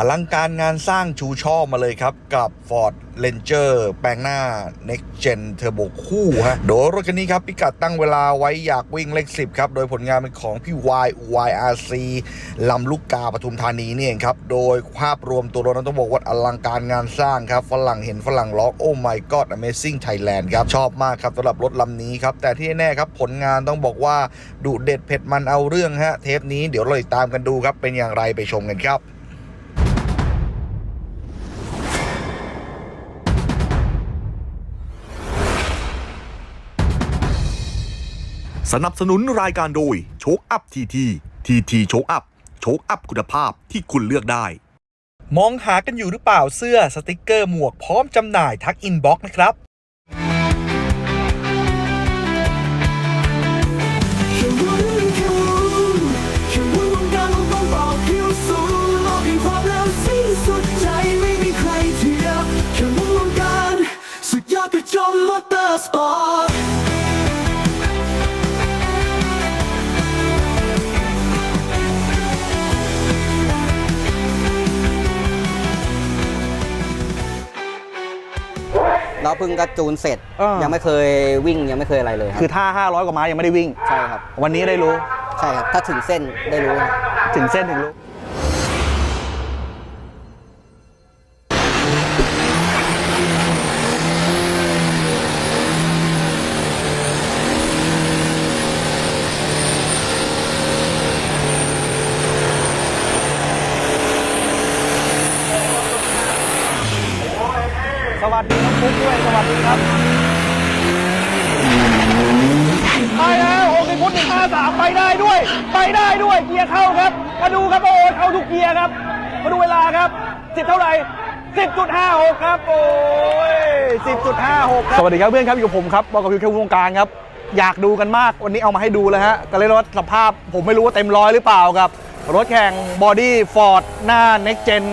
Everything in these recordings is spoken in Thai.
อลังการงานสร้างชูช่อมาเลยครับ กับ Ford Ranger แปลงหน้า Next Gen Turbo คู่ฮะ โดยรถคันนี้ครับ พิกัดตั้งเวลาไว้อยากวิ่งเลข 10 ครับ โดยผลงานเป็นของพี่ Y YRC ลำลูกกาปทุมธานีนี่เองครับ โดยภาพรวมตัวรถนั้นต้องบอกว่าอลังการงานสร้างครับ ฝรั่งเห็นฝรั่งร้องโอ้ my god amazing Thailand ครับ ชอบมากครับสำหรับรถลำนี้ครับ แต่ที่แน่ครับผลงานต้องบอกว่าดุเด็ดเผ็ดมันเอาเรื่องฮะเทปนี้เดี๋ยวเราติดตามกันดูครับเป็นอย่างไรไปชมกันครับ สนับสนุนรายการโดยโชคอัพทีทีทีทีโชคอัพโชคอัพคุณภาพที่คุณเลือกได้ มองหากันอยู่หรือเปล่าเสื้อสติกเกอร์หมวกพร้อมจำหน่ายทักอินบ็อกซ์นะครับแเราเพิ่งกระจูนเสร็จ เออ ยังไม่เคยวิ่งยังไม่เคยอะไรเลยครับคือท่า500 กว่าไม้ยังไม่ได้วิ่ง ใช่ครับ วันนี้ได้รู้ ใช่ครับ ถ้าถึงเส้นได้รู้ครับ ถึงเส้นถึงรู้ สวัสดีน้องฟุ๊กด้วย สวัสดีครับ ไปแล้วโอเคพุทธหนึ่งห้าสามไปได้ด้วย ไปได้ด้วย เกียร์เข้าครับ มาดูครับโอ้เข้าทุกเกียร์ครับ มาดูเวลาครับสิบเท่าไหร่สิบจุดห้าหกครับ โอ้ยสิบจุดห้าหกสวัสดีครับเพื่อนครับอยู่กับผมครับบอกกับพิวแค่วงการครับ อยากดูกันมากวันนี้เอามาให้ดูเลยฮะก็เลยรถสภาพผมไม่รู้ว่าเต็มร้อยหรือเปล่าครับ รถแข่งบอดี้ฟอร์ดหน้า Next Gen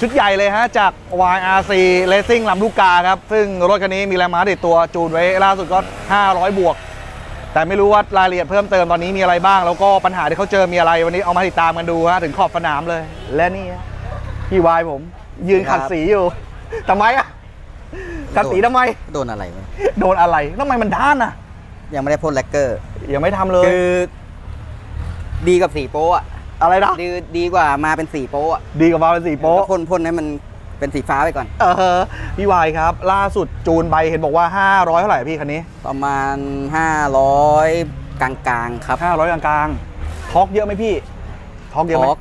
ชุดใหญ่เลยฮะจาก YRC Racing ลำลูกกาครับ ซึ่งรถคันนี้มีแรงม้าติดตัวจูนไว้ล่าสุดก็ 500 บวก แต่ไม่รู้ว่ารายละเอียดเพิ่มเติมตอนนี้มีอะไรบ้าง แล้วก็ปัญหาที่เขาเจอมีอะไรวันนี้เอามาติดตามกันดูฮะถึงขอบสนามเลย และนี่ฮะพี่วายผม ยืนขัดสีอยู่ทำไมอะขัดสีทำไม โดนอะไรไหมโดนอะไรทำไมมันด้านอะยังไม่ได้พ่นแลกเกอร์ยังไม่ทำเลยคือดีกับสีโป๊ะอะ อะไรนะดีดีกว่ามาเป็นสีโป๊ะอะดีกับวาเป็นสีโป๊ะก็พ่นพ่นให้มันเป็นสีฟ้าไปก่อน เออพี่วายครับ ล่าสุดจูนใบเห็นบอกว่า 500 เท่าไหร่พี่คันนี้ ประมาณ 500 กลางๆ ครับ 500 กลางๆท็อกเยอะไหมพี่ท็อกเยอะทไหมอร์ก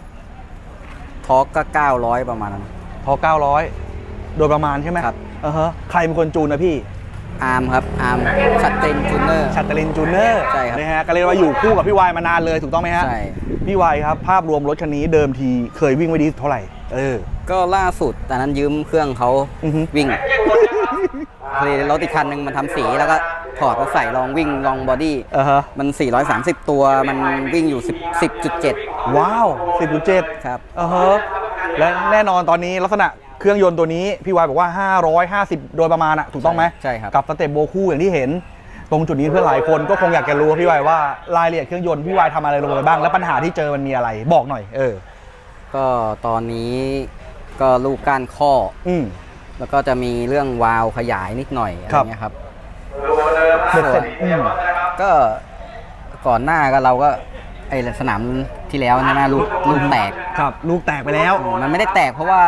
ทอร์กก็ 900 ประมาณนั้นท็อก900 โดยประมาณใช่ไหมครับเออฮะใครเป็นคนจูนนะพี่ อาร์มครับอาร์มชัดเจนจูเนอร์ชัตเตอรินจูเนอร์ใช่ครับนะฮะก็เรียกว่าอยู่คู่กับพี่วายมานานเลยถูกต้องไหมฮะใช่ พี่วายครับภาพรวมรถคันนี้เดิมทีเคยวิ่งไว้ดีเท่าไหร่ เออ ก็ล่าสุดตอนนั้นยืมเครื่องเขาอือฮึ วิ่งพอดีรถอีกคันหนึ่งมันทำสีแล้วก็ถอดมาใส่ลองวิ่งลองบอดี้เออฮะมัน 430 ตัวมันวิ่งอยู่ 10 10.7 ว้าวสิบเจ็ดครับ เออฮะและแน่นอนตอนนี้ลักษณะ เครื่องยนต์ตัวนี้พี่วายบอกว่า 550 โดยประมาณอะถูกต้องไหมใช่ครับ กับสเต็ปโบคู่อย่างที่เห็น ตรงจุดนี้เพื่อนหลายคนก็คงอยากจะรู้ว่าพี่วายว่ารายละเอียดเครื่องยนต์พี่วายทำอะไรลงไปบ้าง และปัญหาที่เจอมันมีอะไรบอกหน่อย เออ ก็ตอนนี้ก็ลูกก้านข้อ อืม แล้วก็จะมีเรื่องวาล์วขยายนิดหน่อยอะไรครับ เงี้ยครับ เบ็ดเสร็จอืม ก็ก่อนหน้าก็เราก็ไอสนามที่แล้วใช่ไหมลูกลูกแตก ครับ ลูกแตกไปแล้ว มันไม่ได้แตกเพราะว่า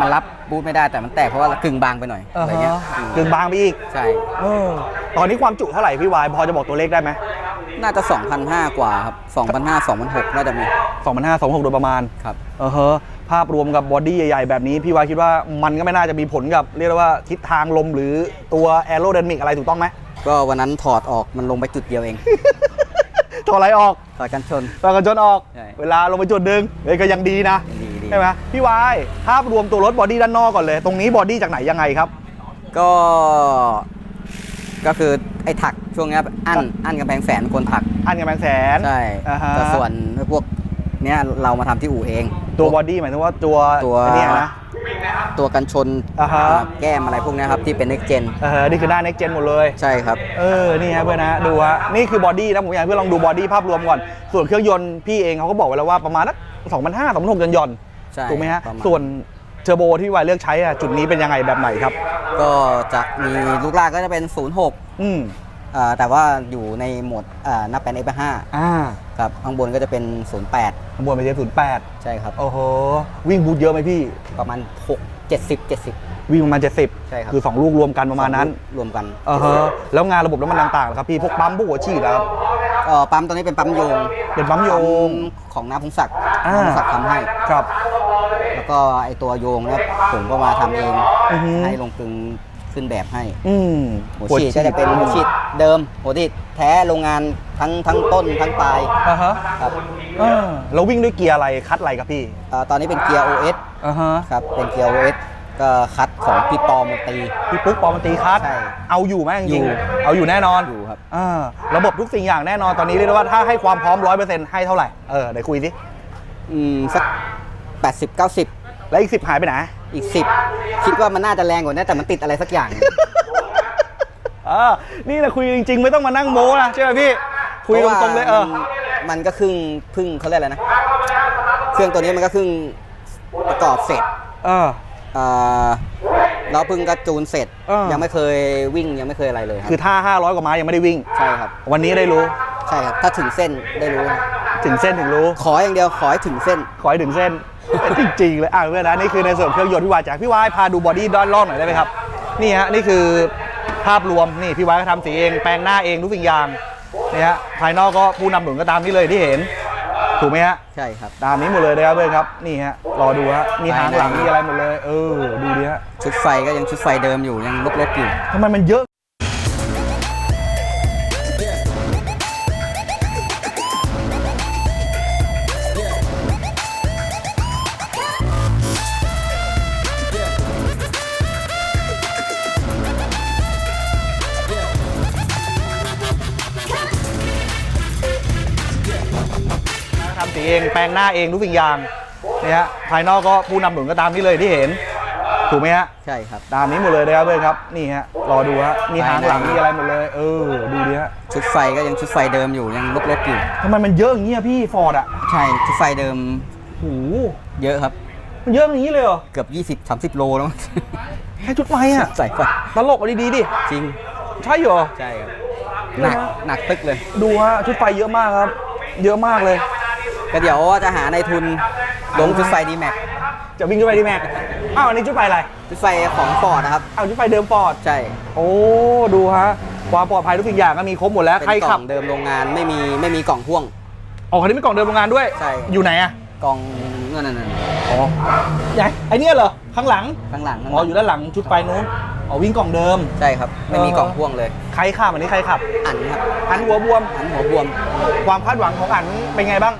มันรับบูทไม่ได้แต่มันแตกเพราะว่ากึ่งบางไปหน่อยเอออะไรเงี้ยฮะกึ่งบางไปอีกใช่ เออตอนนี้ความจุเท่าไหร่พี่วายพอจะบอกตัวเลขได้ไหมน่าจะ 2,500 กว่าครับ2,500 2,600น่าจะมีสองพันห้าสองหกโดยประมาณ ครับ เออเฮะภาพรวมกับบอดี้ใหญ่ ๆ แบบนี้พี่วายคิดว่ามันก็ไม่น่าจะมีผลกับ เรียกได้ว่าทิศทางลมหรือตัวแอโร d y นามิกอะไรถูกต้องไหม ก็วันนั้นถอดออกมันลงไปจุดเดียวเอง ถอดอะไรออกถอดกันชนตอนกันจนออก ใช่ เวลาลงไปจุดหนึ่งเฮ้ยก็ยังดีนะดี ดี ใช่ไหมพี่วายภาพรวมตัวรถบอดี้ด้านนอกก่อนเลย ตรงนี้บอดี้จากไหนยังไงครับ ก็ก็คือไอ้ถักช่วงเนี้ยอั้นอั้นกำแพงแสนคนถักอันกับแบงแสน ใช่อ่าฮะ แต่ส่วนพวกเนี้ยเรามาทำที่อู่เอง ตัวบอดี้หมายถึงว่าตัวตัวไอ้เนี่ยนะ ตัวกันชนอ่าฮะ แก้มอะไรพวกเนี้ยครับที่เป็น next gen เออนี่คือหน้า next gen หมดเลย ใช่ครับ เออ นี่ฮะเพื่อนนะ ดูฮะ นี่คือบอดี้นะผมอยากให้เพื่อนลองดูบอดี้ภาพรวมก่อน ส่วนเครื่องยนต์พี่เองเขาก็บอกไว้แล้วว่าประมาณนักสองพันห้าสองพันหกยนต์ ใช่ถูกไหมฮะประมาณ ส่วนเทอร์โบที่พี่วายเลือกใช้อะจุดนี้เป็นยังไงแบบไหนครับ ก็จะมีลูกลากก็จะเป็น 06อืมอ่าแต่ว่าอยู่ในโหมดอ่าหน้าแปลน F5 อ่าครับข้างบนก็จะเป็น 08ข้างบนเป็นเจ็ศูนย์แปดใช่ครับ โอ้โหวิ่งบูทเยอะไหมพี่ ประมาณ 6 70 70 วิ่งประมาณ70ใช่ครับ คือ2ลูกรวมกันประมาณนั้นรวมกันเออฮะแล้วงานระบบน้ำมันต่างๆล่ะครับพี่พวกปั๊มพวกหัวฉีดแล้วครับเอ่อปั๊มตัวนี้เป็นปั๊มโยงเป็นปั๊มโยง ของน้าพงศักดิ์อ่า น้าพงศักดิ์ทำให้ ครับ แล้วก็ไอตัวโยงเนี่ยผมก็มาทำเองอือฮึ ให้ลงกลึงขึ้นแบบให้ อืมหัวฉีดก็จะเป็นหัวฉีดเดิม หัวฉีดแท้โรงงานทั้งทั้งต้นทั้งปลายอ่าฮะครับเออแล้ววิ่งด้วยเกียร์อะไรคัดอะไรครับพี่เอ่อตอนนี้เป็นเกียร์ OS อ่าฮะครับเป็นเกียร์ OS ก็คัดของพี่ปอมนตรี พี่ปุ๊กปอมันตีคัดใช่เอาอยู่ไหมจอยู่ริงๆเอาอยู่แน่นอนอยู่ครับ อ่าระบบทุกสิ่งอย่างแน่นอนตอนนี้เรียกได้ว่าถ้าให้ความพร้อม100%ให้เท่าไหร่เออไหนคุยสิอืมสัก 80 90 แล้วอีก10หายไปไหน อีก 10 คิดว่ามันน่าจะแรงกว่านี้แต่มันติดอะไรสักอย่าง เออ นี่แหละคุยจริง ๆ ไม่ต้องมานั่งโม้นะใช่ไหมพี่ คุยตรงๆเลยเออ พราะว่ามันมันก็ครึ่งครึ่งเขาเรียกอะไรนะ เครื่องตัวนี้มันก็ครึ่งประกอบเสร็จเอออ่าแล้วเพิ่งก็จูนเสร็จเออยังไม่เคยวิ่งยังไม่เคยอะไรเลยครับคือท่า500 กว่าม้ายังไม่ได้วิ่ง ใช่ครับ วันนี้ได้รู้ ใช่ครับ ถ้าถึงเส้นได้รู้ ถึงเส้นถึงรู้ ขออย่างเดียวขอให้ถึงเส้น ขอให้ถึงเส้น จริงๆเลยอะเพื่อนนะนี่คือในส่วนเครื่องยนต์พี่วายจากพี่วายพาดูบอดี้ด้านล่างหน่อยได้ไหมครับนี่ฮะนี่คือภาพรวมนี่พี่วายก็ทำสีเองแปลงหน้าเองทุกสิ่งอย่างนี่ฮะภายนอกก็ผู้นำหนุนก็ตามนี้เลยที่เห็น ถูกไหมฮะ ใช่ครับ ตามนี้หมดเลยนะครับเพื่อนครับนี่ฮะรอดูฮะมีหางหลังภายในมีอะไรหมดเลย เออดูดิฮะชุดไฟก็ยังชุดไฟเดิมอยู่ยังลกๆอยู่ ทำไมมันเยอะ เองแปลงหน้าเองทุกสิ่งอย่างนี่ฮะภายนอกก็ผู้นำหนุนก็ตามนี้เลยที่เห็น ถูกไหมฮะ ใช่ครับ ตามนี้หมดเลยนะครับเพื่อนครับ นี่ฮะ รอดูฮะ มีหางหลังภายในมีอะไรหมดเลย เออ ดูดิฮะ ชุดไฟก็ยังชุดไฟเดิมอยู่ยังลกๆอยู่ ทำไมมันเยอะอย่างเงี้ยพี่ฟอร์ดอะใช่ชุดไฟเดิมโหเยอะครับ มันเยอะอย่างนี้เลยเหรอ เกือบ 20 30 โลแล้วมั้ง แค่ชุดไฟอะ ใส่ไฟตลกเอาดีๆดิ จริง ใช่เหรอ ใช่ครับ หนักหนักตึกเลย ดูฮะ ชุดไฟเยอะมากครับ เยอะมากเลย ก็เดี๋ยวจะหาในทุนลงชุดไฟดีแม็กจะวิ่งชุดไฟดีแม็กอ้าวอันนี้ชุดไฟอะไรชุดไฟของฟอร์ดนะครับอ้าวชุดไฟเดิมฟอร์ดใช่โอ้ดูฮะความปลอดภัยทุกสิ่งอย่างก็มีครบหมดแล้วเป็นใครกล่ขัอบงเดิมโรงงานไม่มีไม่มีกล่องพ่วงออกคันนี้เป็นกล่องเดิมโรงงานด้วยใช่อยู่ไหนอะกล่องนั่นนั่นนั่นอ๋อใหญ่ไอเนี้ยเหรอข้างหลังข้างหลังข้างอ๋หอลังอยู่ด้านหลังชุดไฟนู้นอ๋อวิ่งกล่องเดิมใช่ครับไม่มีกล่องพ่วงเลยใครขับอันนี้ใครขับอันครับอันหัวบวมอันหัวบวม ความคาดหวังของอันเป็นไงบ้าง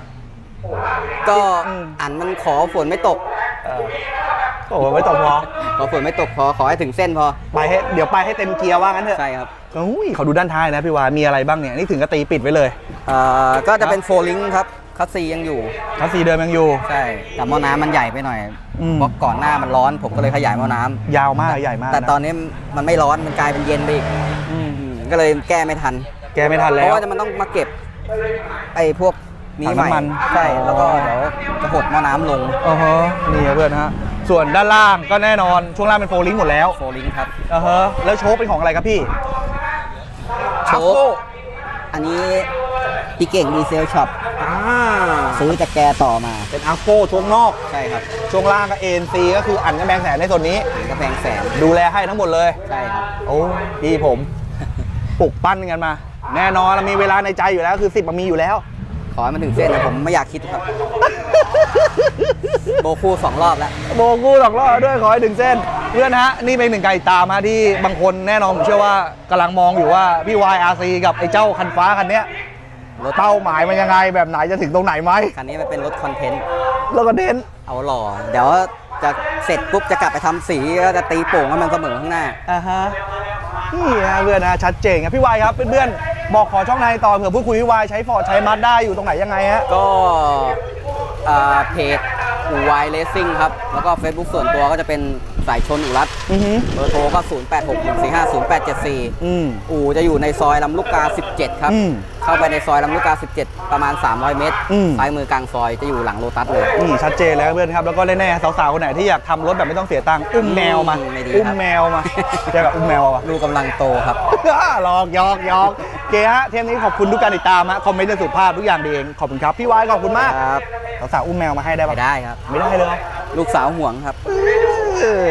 ก็อืมอันมันขอฝนไม่ตกโอ้ไม่ตกพอขอฝนไม่ตกพอขอให้ถึงเส้นพอไปให้เดี๋ยวไปให้เต็มเกียร์ว่างั้นเถอะใช่ครับอุ้ยเขาดูด้านท้ายนะพี่วามีอะไรบ้างเนี่ยนี่ถึงกระตีปิดไว้เลยเอ่อก็จะเป็นโฟลิงครับคัสซียังอยู่คัสซีเดิมยังอยู่ใช่แต่หม้อน้ำมันใหญ่ไปหน่อยอืมเพราะก่อนหน้ามันร้อนผมก็เลยขยายหม้อน้ำยาวมากใหญ่มาก แต่นะตอนนี้มันไม่ร้อนมันกลายเป็นเย็นไปอีกอืมอืมก็เลยแก้ไม่ทัน แกไม่ทันเพแล้วราะว่าจะมันต้องมาเก็บไอ้พวก นี้ถังใหม่น้ำมันใช่อ๋อแล้วก็เดี๋ยวจะหดหม้อน้ำลงอ๋อฮะนี่ครับเพื่อนฮะส่วนด้านล่างก็แน่นอนช่วงล่างเป็นโฟลิงหมดแล้วโฟลิงครับ อ่าฮะแล้วโชคเป็นของอะไรครับพี่โชค อัพโก้อันนี้พี่เก่งดีเซลช็อปอ่าซื้อจากแกต่อมา เป็นอัพโก้ช่วงนอก ใช่ครับช่วงล่างก็เอ็นซีก็คืออันกับแบงแสนในส่วนนี้ถึงกระแพงแสนดูแลให้ทั้งหมดเลย ใช่ครับ โอ้พี่ผม ปลุกปั้นกันมา แน่นอนเรามีเวลาในใจอยู่แล้วคือสิบมันมีอยู่แล้ว ขอให้มันถึงเส้นนะผมไม่อยากคิดครับ โบคู่สองรอบแล้ว โบกูสองรอบด้วยขอให้ถึงเส้น เพื่อนฮะ นี่เป็นหนึ่งไก่ตามฮะที่บางคนแน่นอนผมเชื่อว่ากำลังมองอยู่ว่าพี่ YRC กับไอ้เจ้าคันฟ้าคันเนี้ยรถ เป้าหมายมันยังไงแบบไหนจะถึงตรงไหนไหมคันนี้มันเป็นรถคอนเทนต์ แล้วก็เด่นเอาหล่อ เดี๋ยวจะเสร็จปุ๊บจะกลับไปทำสีก็จะตีโป่งให้มันเสมอข้างหน้า อ่าฮะนี่ฮะเพื่อนนะชัดเจนครับพี่วายครับเพื่อนๆ บอกขอช่องทางต่อเผื่อพูดคุยพี่วายใช้ฟอร์ดใช้มาสด้าอยู่ตรงไหนยังไงฮะ ก็อ่าเพจมูวายเลสซิ่งครับ แล้วก็ Facebook ส่วนตัวก็จะเป็นสายชนอุรัตอือหือเบอร์โทรก็ 0 8 6 1 4 5 0 8 7 4อืมอู่จะอยู่ในซอยลำลูกกา 17 ครับ อืมเข้าไปในซอยลำลูกกา 17 ประมาณ 300 เมตรอืม ซ้ายมือกลางซอยจะอยู่หลังโลตัสเลย นี่ชัดเจนแล้วเพื่อนครับ แล้วก็แน่ๆสาวๆคนไหนที่อยากทำรถแบบไม่ต้องเสียตังค์อุ้มแมวมา ไม่ดีอุ้มครับแมวมาเจอกับ อุ้มแมวอะลูกกำลังโตครับหลอกหยอกหยอกโอ เคฮะเทปนี้ขอบคุณทุกการติดตามฮะคอมเมนต์ในสุภาพทุกอย่างดีเองขอบคุณครับพี่วายขอบคุณมากครับ สาวๆอุ้มแมวมาให้ได้ปะไม่ได้ครับ ไม่ได้เลยลูกสาวห่วงครับ เออ